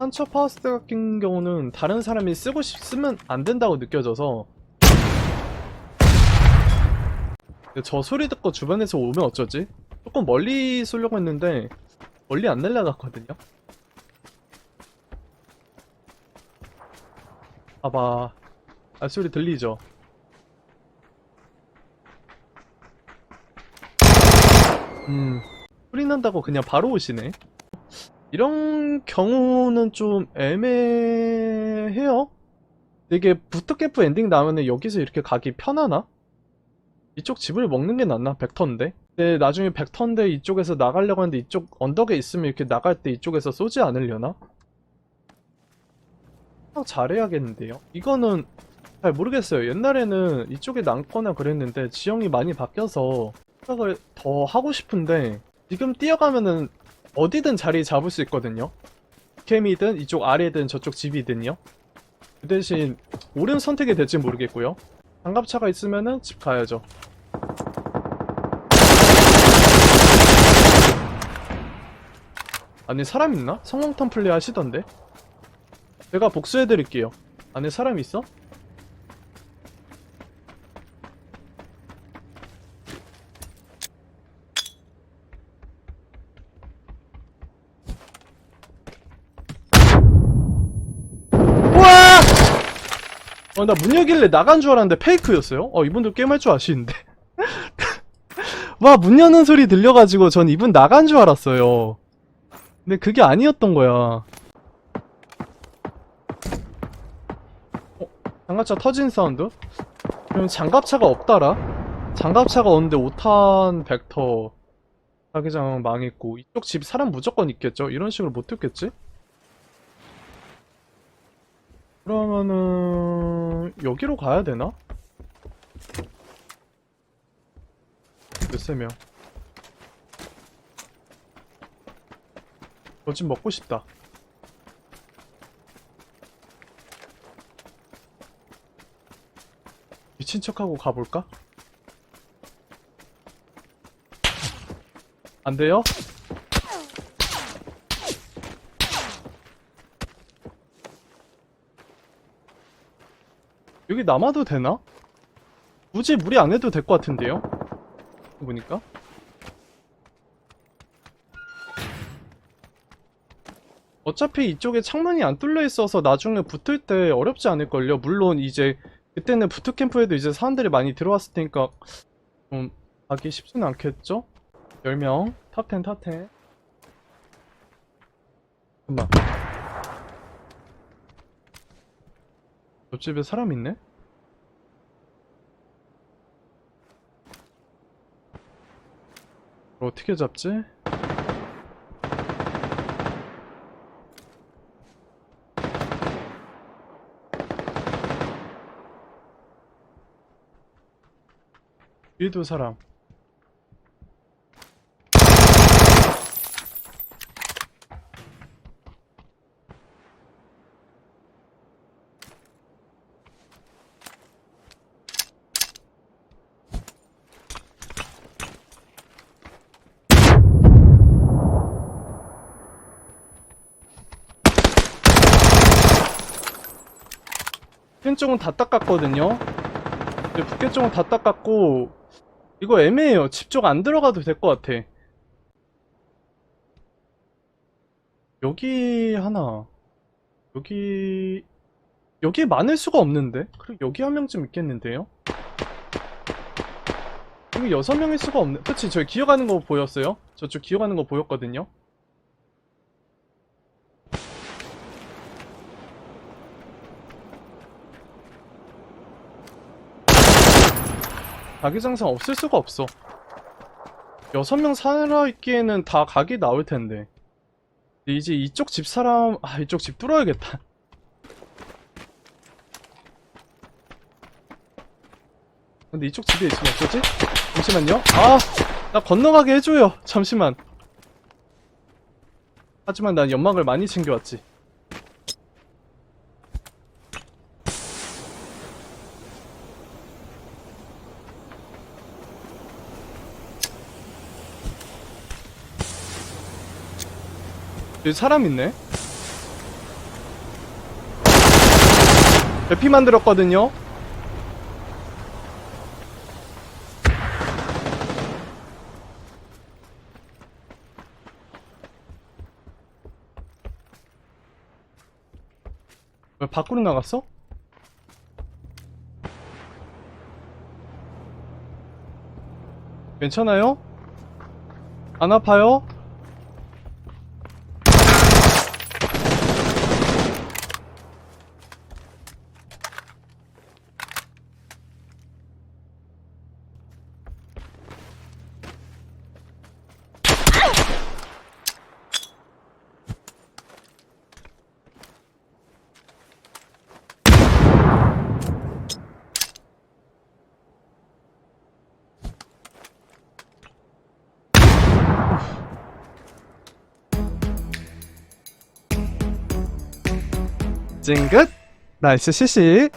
한처 파워스트 같은 경우는 다른 사람이 쓰고 싶으면 안 된다고 느껴져서 저 소리 듣고 주변에서 오면 어쩌지? 조금 멀리 쏘려고 했는데 멀리 안 날라갔거든요. 봐봐. 아 소리 들리죠? 음 소리 난다고 그냥 바로 오시네. 이런 경우는 좀 애매해요. 이게 부트캠프 엔딩 나오면 여기서 이렇게 가기 편하나? 이쪽 집을 먹는 게 낫나? 벡터인데? 근데 나중에 벡터인데 이쪽에서 나가려고 하는데 이쪽 언덕에 있으면 이렇게 나갈 때 이쪽에서 쏘지 않으려나? 아, 잘해야겠는데요? 이거는 잘 모르겠어요. 옛날에는 이쪽에 남거나 그랬는데 지형이 많이 바뀌어서 생각을 더 하고 싶은데 지금 뛰어가면은 어디든 자리 잡을 수 있거든요. 캠이든 이쪽 아래든 저쪽 집이든요. 그 대신 옳은 선택이 될지 모르겠고요. 장갑차가 있으면은 집 가야죠. 안에 사람 있나? 성공탄 플레이 하시던데? 제가 복수해드릴게요. 안에 사람 있어? 어, 나 문 열길래 나간 줄 알았는데 페이크였어요? 어, 이분들 게임할 줄 아시는데. 와, 문 여는 소리 들려가지고 전 이분 나간 줄 알았어요. 근데 그게 아니었던 거야. 어, 장갑차 터진 사운드? 그럼 장갑차가 없다라? 장갑차가 없는데 5탄 벡터 자기장 망했고 이쪽 집 사람 무조건 있겠죠? 이런 식으로 못 듣겠지? 그러면은 여기로 가야 되나? 몇세 명. 저집 먹고 싶다. 미친 척하고 가볼까? 안 돼요? 여기 남아도 되나? 굳이 무리 안 해도 될 것 같은데요? 보니까 어차피 이쪽에 창문이 안 뚫려 있어서 나중에 붙을 때 어렵지 않을걸요? 물론 이제 그때는 부트캠프에도 이제 사람들이 많이 들어왔을 테니까 좀 가기 쉽지는 않겠죠? 10명 탑10 탑10 잠깐만 옆집에 사람 있네? 이걸 어떻게 잡지? 위에도 사람 북한 쪽은 다 닦았거든요. 이제 북한 쪽은 다 닦았고 이거 애매해요. 집 쪽 안 들어가도 될 것 같아. 여기 하나, 여기 여기에 많을 수가 없는데? 그리고 여기 한 명쯤 있겠는데요? 여기 여섯 명일 수가 없네. 그치? 저 기어가는 거 보였어요? 저쪽 기어가는 거 보였거든요. 자기장상 없을 수가 없어. 여섯 명 살아있기에는 다 각이 나올 텐데. 이제 이쪽 집 사람, 아, 이쪽 집 뚫어야겠다. 근데 이쪽 집에 있으면 어쩌지? 잠시만요. 아, 나 건너가게 해줘요. 잠시만. 하지만 난 연막을 많이 챙겨왔지. 여기 사람 있네? 대피 만들었거든요. 왜 밖으로 나갔어? 괜찮아요? 안 아파요? 찡긋 나이스 CC